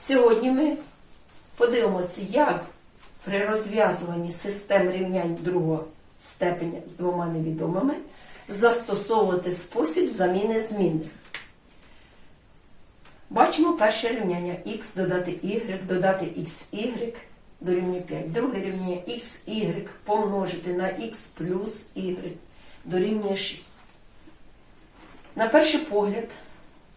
Сьогодні ми подивимося, як при розв'язуванні систем рівнянь другого степеня з двома невідомими застосовувати спосіб заміни змінних. Бачимо перше рівняння x додати y, додати xy дорівнює 5. Друге рівняння xy помножити на x плюс y дорівнює 6. На перший погляд,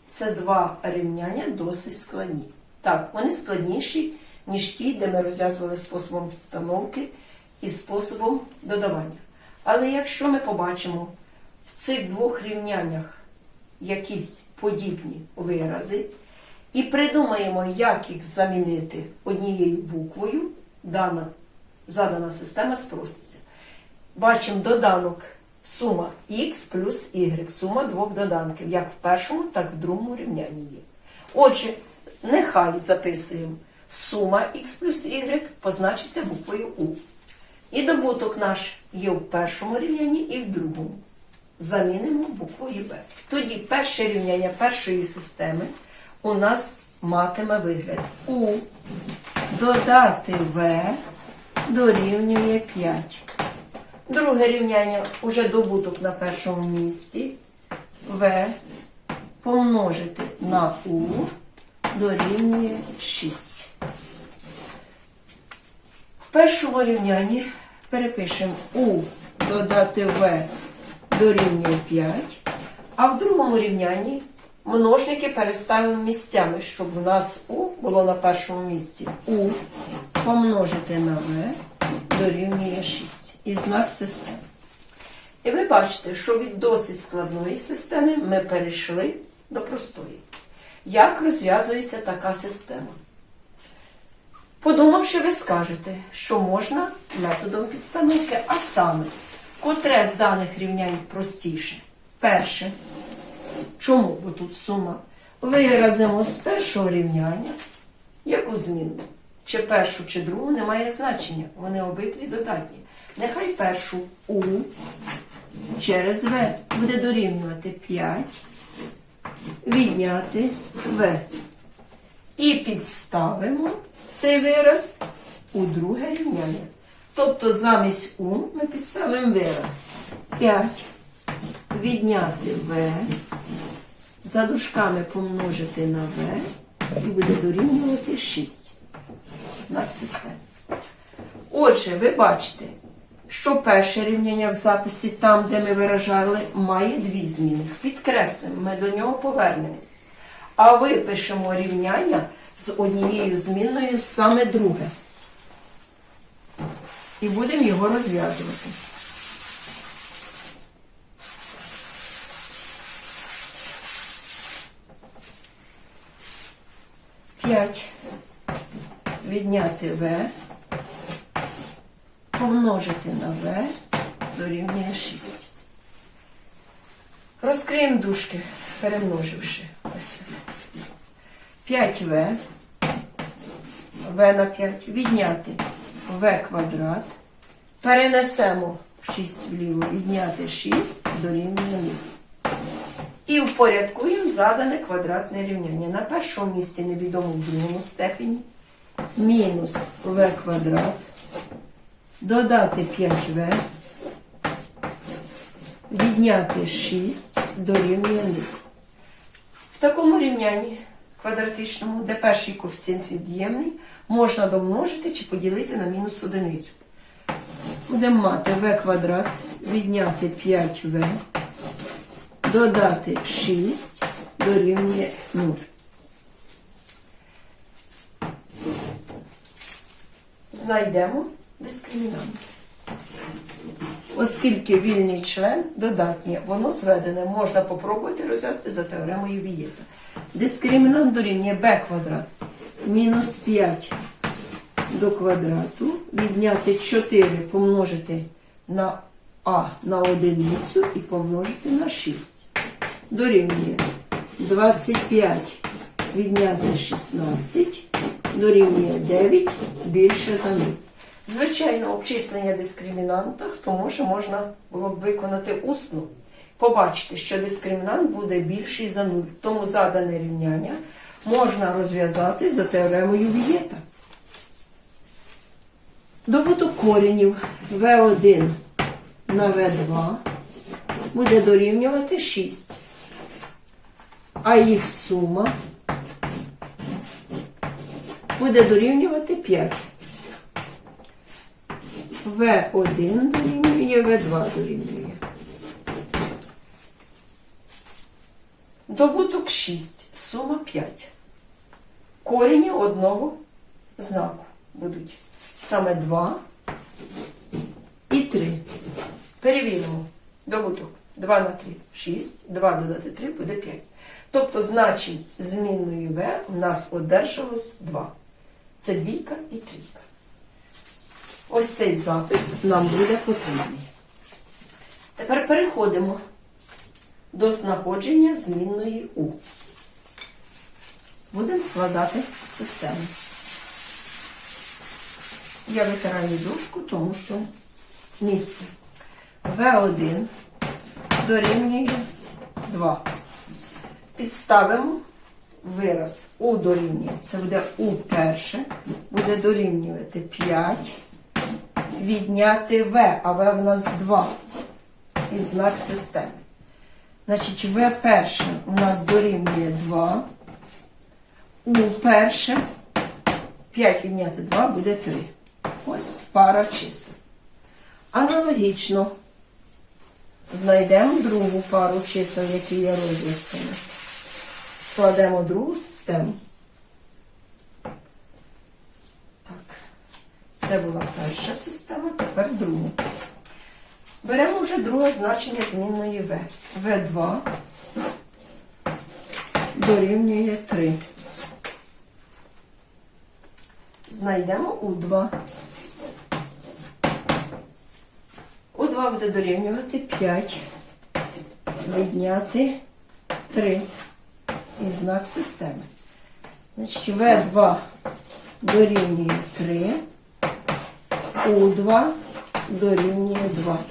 це два рівняння досить складні. Так, вони складніші, ніж ті, де ми розв'язували способом підстановки і способом додавання. Але якщо ми побачимо в цих двох рівняннях якісь подібні вирази, і придумаємо, як їх замінити однією буквою, дана задана система спроститься. Бачимо доданок сума х плюс y, сума двох доданків, як в першому, так і в другому рівнянні є. Отже, нехай записуємо сума х плюс y позначиться буквою У. І добуток наш є в першому рівнянні і в другому. Замінимо буквою Б. Тоді перше рівняння першої системи у нас матиме вигляд У додати В дорівнює 5. Друге рівняння уже добуток на першому місці. В помножити на У дорівнює 6. В першому рівнянні перепишемо У додати В дорівнює 5, а в другому рівнянні множники переставимо місцями, щоб у нас У було на першому місці. У помножити на В дорівнює 6. І знак системи. І ви бачите, що від досить складної системи ми перейшли до простої. Як розв'язується така система? Подумавши, ви скажете, що можна методом підстановки, а саме, котре з даних рівнянь простіше. Перше. Чому? Бо тут сума. Виразимо з першого рівняння яку зміну? Чи першу, чи другу не має значення. Вони обидві додатні. Нехай першу У через В буде дорівнювати 5, відняти В. І підставимо цей вираз у друге рівняння. Тобто замість У ми підставимо вираз 5, відняти В, за дужками помножити на В і буде дорівнювати 6. Знак системи. Отже, ви бачите, що перше рівняння в записі, там, де ми виражали, має дві зміни. Підкреслимо, ми до нього повернемось. А випишемо рівняння з однією змінною саме друге. І будемо його розв'язувати. П'ять. Відняти В помножити на В дорівнює 6. Розкриємо дужки, перемноживши. Ось. 5В, В на 5, відняти В квадрат. Перенесемо 6 вліво, відняти 6 дорівнює 0. І упорядкуємо задане квадратне рівняння. На першому місці невідомо в другому степені. Мінус В квадрат додати 5В, відняти 6 дорівнює 0. В такому рівнянні квадратичному, де перший коефіцієнт від'ємний, можна домножити чи поділити на мінус одиницю. Будемо мати v квадрат, відняти 5v, додати 6 дорівнює 0. Знайдемо дискримінант. Оскільки вільний член додатнє, воно зведене, можна попробувати розв'язати за теоремою Вієта. Дискримінант дорівнює b квадрат мінус 5 до квадрату, відняти 4 помножити на а на одиницю і помножити на 6. Дорівнює 25 відняти 16, дорівнює 9 більше за 0. Звичайно, обчислення дискримінанта, хто може, можна було б виконати усно. Побачите, що дискримінант буде більший за 0. Тому задане рівняння можна розв'язати за теоремою Вієта. Добуток коренів В1 на В2 буде дорівнювати 6, а їх сума буде дорівнювати 5. В1 дорівнює, В2 дорівнює. Добуток 6, сума 5. Корені одного знаку будуть саме 2 і 3. Перевіримо. Добуток 2 на 3 6, 2 додати 3 буде 5. Тобто значень змінної В у нас одержалось 2. Це двійка і трійка. Ось цей запис нам буде потрібний. Тепер переходимо до знаходження змінної У. Будемо складати систему. Я витираю дужку, тому що місце В1 дорівнює 2. Підставимо вираз У дорівнює. Це буде У перше, буде дорівнювати 5, відняти В, а В в нас 2 і знак системи. Значить, В перше у нас дорівнює 2. У перше 5 відняти 2 буде 3. Ось пара чисел. Аналогічно знайдемо другу пару чисел, які є розв'язками. Складемо другу систему. Так. Це була перша система, тепер друга. Беремо вже друге значення змінної В. В2 дорівнює 3. Знайдемо У2. У2 буде дорівнювати 5. Відняти 3. І знак системи. Значить, В2 дорівнює 3. У2 дорівнює 2.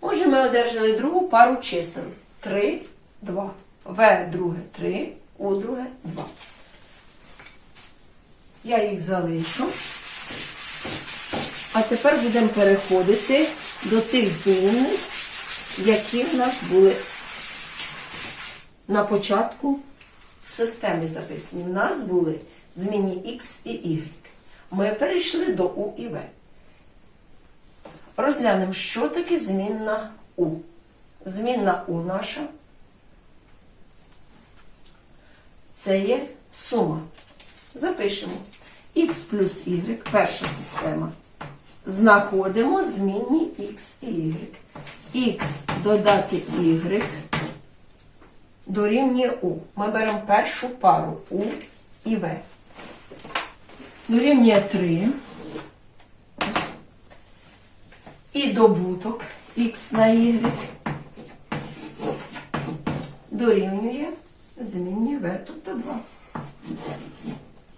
Отже, ми одержали другу пару чисел. 3, 2. В друге 3, У друге 2. Я їх залишу. А тепер будемо переходити до тих змінних, які в нас були на початку в системі записані. В нас були змінні X і Y. Ми перейшли до У і В. Розглянемо, що таке змінна У. Змінна У наша. Це є сума. Запишемо. Х плюс Y, перша система. Знаходимо змінні Х і Y. Х додати Y дорівнює У. Ми беремо першу пару У і В. Дорівнює 3. І добуток Х на Y дорівнює змінні В, тобто 2.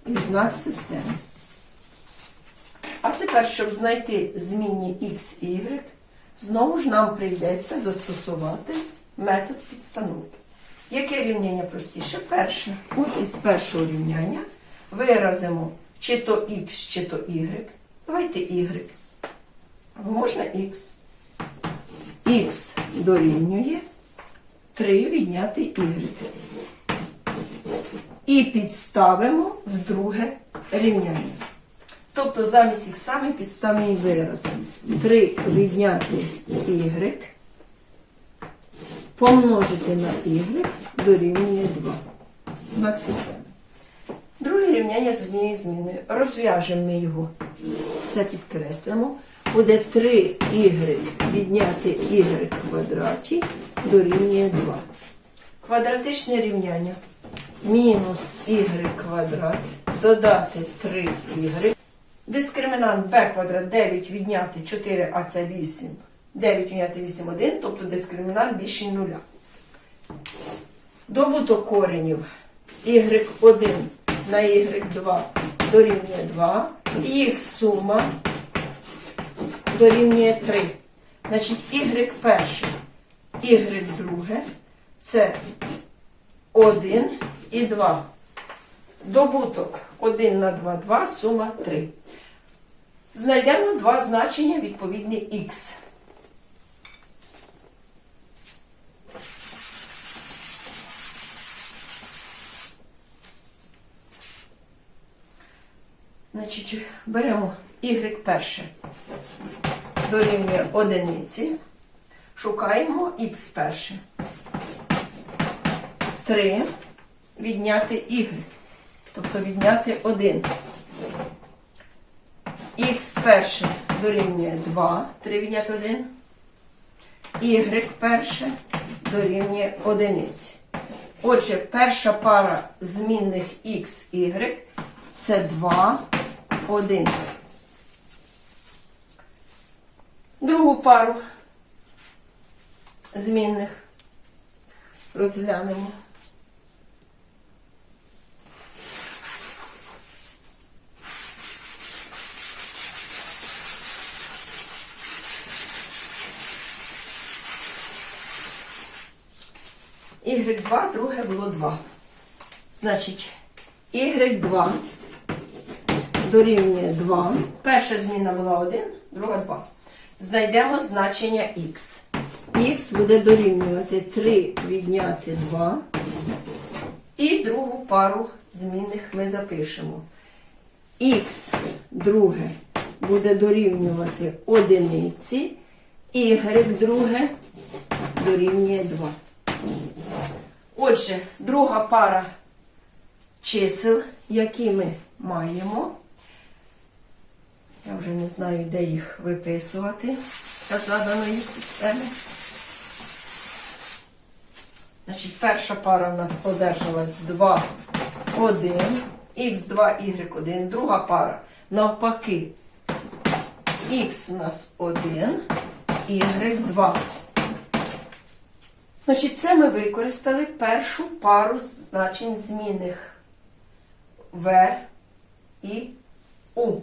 І знак системи. А тепер, щоб знайти змінні X Y, знову ж нам прийдеться застосувати метод підстановки. Яке рівняння простіше? Перше. От із першого рівняння виразимо чи то X, чи то Y. Давайте Y. Можна X. X дорівнює 3 відняти Y. І підставимо в друге рівняння. Тобто замість х ми підставимо вираз. 3 відняти y помножити на y дорівнює 2. Знак системи. Друге рівняння з однією зміною. Розв'яжемо ми його. Це підкреслимо. Буде 3y відняти y в квадраті дорівнює 2. Квадратичне рівняння. Мінус y квадрат додати 3y. Дискримінант b квадрат 9 відняти 4, а це 8. 9 відняти 8 1, тобто дискримінант більший нуля. Добуток коренів y1 на y2 дорівнює 2. І їх сума дорівнює 3. Значить, y перше, y друге це 1 і 2. Добуток 1 на 2, 2, сума 3. Знайдемо два значення відповідні х. Значить, беремо y перше. Дорівнює одиниці. Шукаємо х перше. 3 відняти y. Тобто відняти 1. Х перше дорівнює 2. 3 відняти 1. Y перше дорівнює 1. Отже, перша пара змінних x, y це 2, 1. Другу пару змінних розглянемо. Y2, друге було 2. Значить, Y2 дорівнює 2. Перша зміна була 1, друга 2. Знайдемо значення х. Х буде дорівнювати 3 відняти 2. І другу пару змінних ми запишемо. Х друге буде дорівнювати одиниці, y друге дорівнює 2. Отже, друга пара чисел, які ми маємо. Я вже не знаю, де їх виписувати для заданої системи. Значить, перша пара в нас одержалась 2, 1, х2, y1, друга пара навпаки. Х у нас 1, y2. Значить, це ми використали першу пару значень змінних В і У,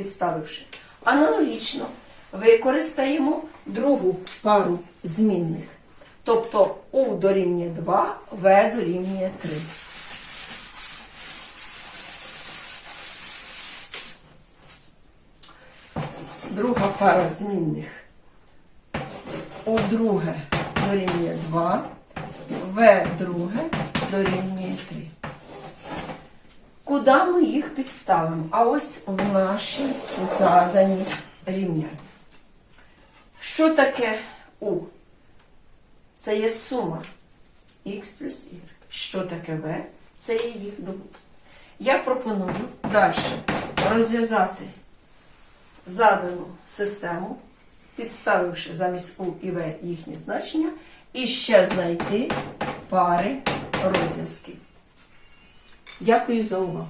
підставивши. Аналогічно використаємо другу пару змінних. Тобто У дорівнює 2, В дорівнює 3. Друга пара змінних. У друге дорівнює 2, В друге дорівнює 3. Куди ми їх підставимо? А ось в наші задані рівняння. Що таке У? Це є сума х плюс y. Що таке В? Це є їх добуток. Я пропоную далі розв'язати задану систему, підставивши замість У і В їхні значення, і ще знайти пари розв'язків. Дякую за увагу.